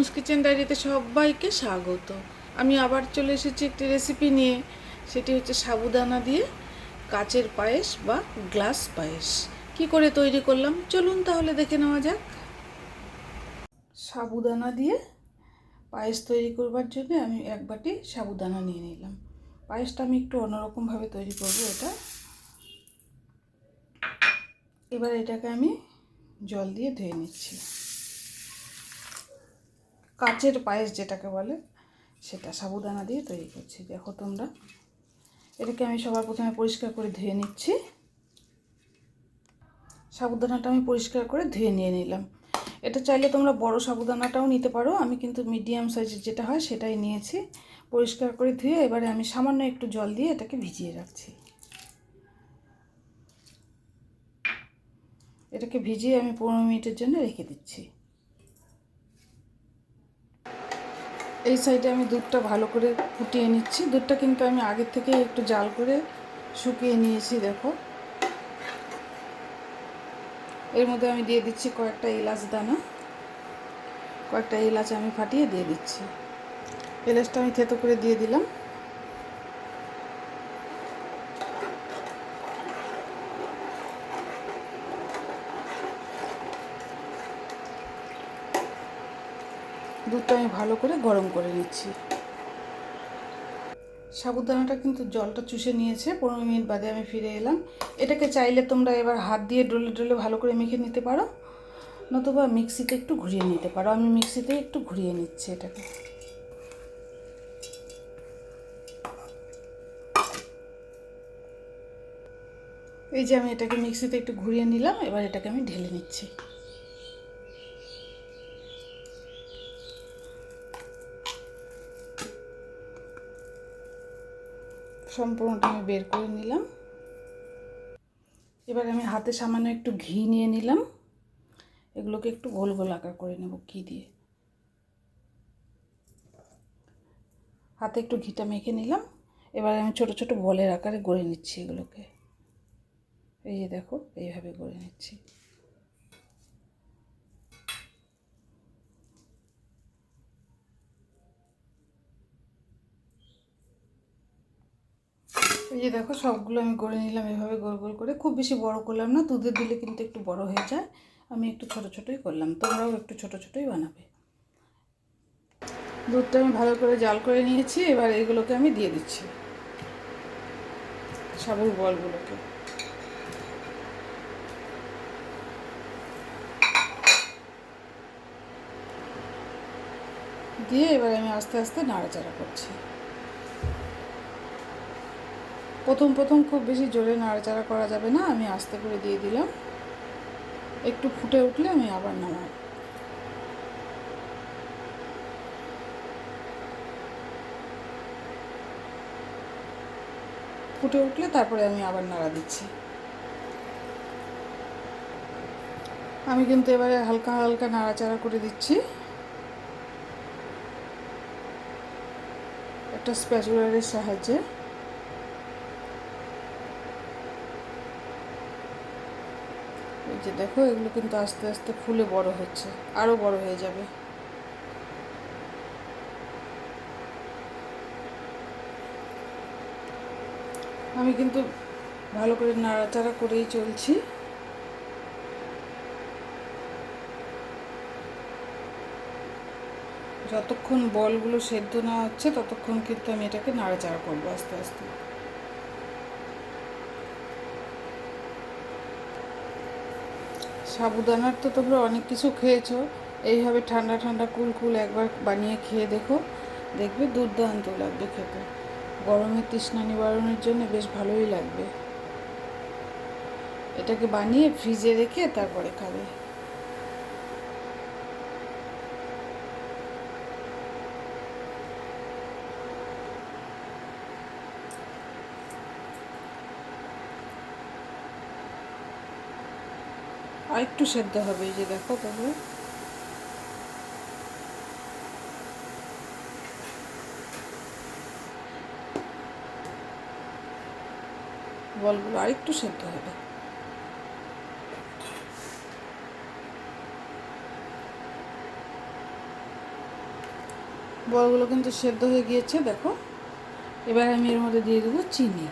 বুনস kitchen ডায়েরিতে সবাইকে স্বাগত। আমি আবার চলে এসেছি একটি রেসিপি নিয়ে। সেটি হচ্ছে সাবুদানা দিয়ে কাচের পায়েস বা গ্লাস পায়েস। কি করে তৈরি করলাম? চলুন তাহলে দেখে নেওয়া যাক। সাবুদানা দিয়ে পায়েস তৈরি করবার জন্য আমি এক বাটি সাবুদানা নিয়ে নিলাম। পায়েসটা আমি একটু অন্যরকমভাবে তৈরি করব এটা। এবার এটাকে আমি জল দিয়ে ধুয়ে নিচ্ছি। কাচের পায়েস যেটাকে বলে, সেটা সাবুদানা দিয়ে তৈরি করছি। দেখো তোমরা। এটাকে আমি সবার প্রথমে পরিষ্কার করে ধুয়ে নিচ্ছি। সাবুদানাটা আমি পরিষ্কার করে ধুয়ে নিয়ে নিলাম। এটা চাইলে তোমরা বড় সাবুদানাটাও নিতে পারো। আমি কিন্তু মিডিয়াম সাইজের যেটা হয়, সেটাই নিয়েছি। পরিষ্কার করে ধুয়ে এবারে আমি সামান্য একটু জল দিয়ে এটাকে ভিজিয়ে রাখছি। এটাকে ভিজিয়ে আমি পনেরো মিনিটের জন্য রেখে দিচ্ছি। এই সাইডে আমি দুধটা ভালো করে ফুটিয়ে নিচ্ছি। দুধটা কিন্তু আমি আগের থেকে একটু জাল করে শুকিয়ে নিয়েছি, দেখো। এর মধ্যে আমি দিয়ে দিচ্ছি কয়েকটা এলাচ দানা। কয়েকটা এলাচ আমি ফাটিয়ে দিয়ে দিচ্ছি। এলাচটা আমি থেতো করে দিয়ে দিলাম। দুধটা আমি ভালো করে গরম করে নিচ্ছি। সাবুদানাটা কিন্তু জলটা চুষে নিয়েছে, পনেরো মিনিট বাদে আমি ফিরে এলাম। এটাকে চাইলে তোমরা এবার হাত দিয়ে ডলে ডলে ভালো করে মেখে নিতে পারো, নতুবা মিক্সিতে একটু ঘুরিয়ে নিতে পারো। আমি মিক্সিতে একটু ঘুরিয়ে নিচ্ছি এটাকে। এই যে আমি এটাকে মিক্সিতে একটু ঘুরিয়ে নিলাম, এবার এটাকে আমি ঢেলে নিচ্ছি। সম্পূর্ণটা আমি বের করে নিলাম। এবার আমি হাতে সামান্য একটু ঘি নিয়ে নিলাম। এগুলোকে একটু গোল গোল আকার করে নেব ঘি দিয়ে। হাতে একটু ঘিটা মেখে নিলাম। এবার আমি ছোট ছোট বলের আকারে গড়ে নিচ্ছি এগুলোকে। এই যে দেখো, এইভাবে গড়ে নিচ্ছি। এই যে দেখো, সবগুলো আমি গড়ে নিলাম, এভাবে গোল গোল করে। খুব বেশি বড় করলাম না দুধে দিলে কিন্তু একটু বড় হয়ে যায়। আমি একটু ছোট ছোটই করলাম, তোমরাও একটু ছোট ছোটই বানাবে। দুধটা আমি ভালো করে জাল করে নিয়েছি, এবার এগুলোকে আমি দিয়ে দিচ্ছি। সাবুর বলগুলোকে। দিয়ে এবার আমি আস্তে আস্তে নাড়াচাড়া করছি। প্রথম প্রথম খুব বেশি জোরে নাড়াচাড়া করা যাবে না, আমি আস্তে করে দিয়ে দিলাম। একটু ফুটে উঠলে আমি আবার নামাই ফুটে উঠলে তারপরে আমি আবার নাড়া দিচ্ছি। আমি কিন্তু এবারে হালকা হালকা নাড়াচাড়া করে দিচ্ছি। একটা স্প্যাচুলারের সাহায্যে। এই যে দেখো, এগুলো কিন্তু আস্তে আস্তে ফুলে বড় হচ্ছে আরও বড় হয়ে যাবে। আমি কিন্তু ভালো করে নাড়াচাড়া করেই চলছি। যতক্ষণ বলগুলো সেদ্ধ না হচ্ছে, ততক্ষণ কিন্তু আমি এটাকে নাড়াচাড়া করব আস্তে আস্তে। সাবুদানার তো তোমরা অনেক কিছু খেয়েছো। এইভাবে ঠান্ডা ঠান্ডা কুল কুল একবার বানিয়ে খেয়ে দেখো। দেখবে দুর্দান্ত লাগবে খেতে। গরমের তৃষ্ণা নিবারণের জন্য বেশ ভালোই লাগবে। এটাকে বানিয়ে ফ্রিজে রেখে তারপরে খাবে। আর একটু সেদ্ধ হবে, এই যে দেখো তোমরা বলগুলো আরেকটু সেদ্ধ হবে। বলগুলো কিন্তু সেদ্ধ হয়ে গিয়েছে, দেখো। এবার আমি এর মধ্যে দিয়ে দেবো চিনি।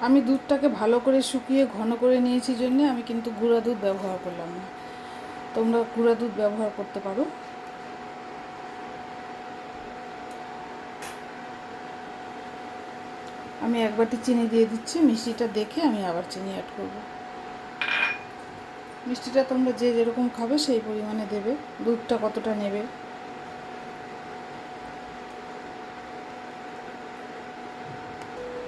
আমি দুধটাকে ভালো করে শুকিয়ে ঘন করে নিয়েছি জন্য আমি কিন্তু গুঁড়া দুধ ব্যবহার করলাম না। তোমরা গুঁড়া দুধ ব্যবহার করতে পারো। আমি এক বাটি চিনি দিয়ে দিচ্ছি, মিষ্টিটা দেখে আমি আবার চিনি অ্যাড করব। মিষ্টিটা তোমরা যে যেরকম খাবে সেই পরিমাণে দেবে, দুধটা কতটা নেবে।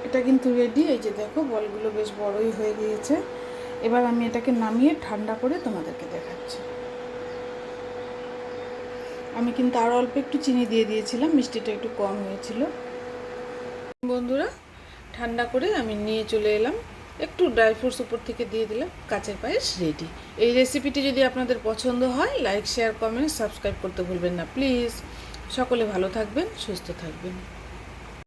এটা কিন্তু রেডি এই যে দেখো, বলগুলো বেশ বড়ই হয়ে গিয়েছে। এবার আমি এটাকে নামিয়ে ঠান্ডা করে তোমাদেরকে দেখাচ্ছি। আমি কিন্তু আরও অল্প একটু চিনি দিয়ে দিয়েছিলাম, মিষ্টিটা একটু কম হয়েছিল। বন্ধুরা, ঠান্ডা করে আমি নিয়ে চলে এলাম। একটু ড্রাই ফ্রুটস উপর থেকে দিয়ে দিলাম, কাঁচের পায়েস রেডি এই রেসিপিটি যদি আপনাদের পছন্দ হয় লাইক শেয়ার কমেন্ট সাবস্ক্রাইব করতে ভুলবেন না প্লিজ সকলে ভালো থাকবেন, সুস্থ থাকবেন।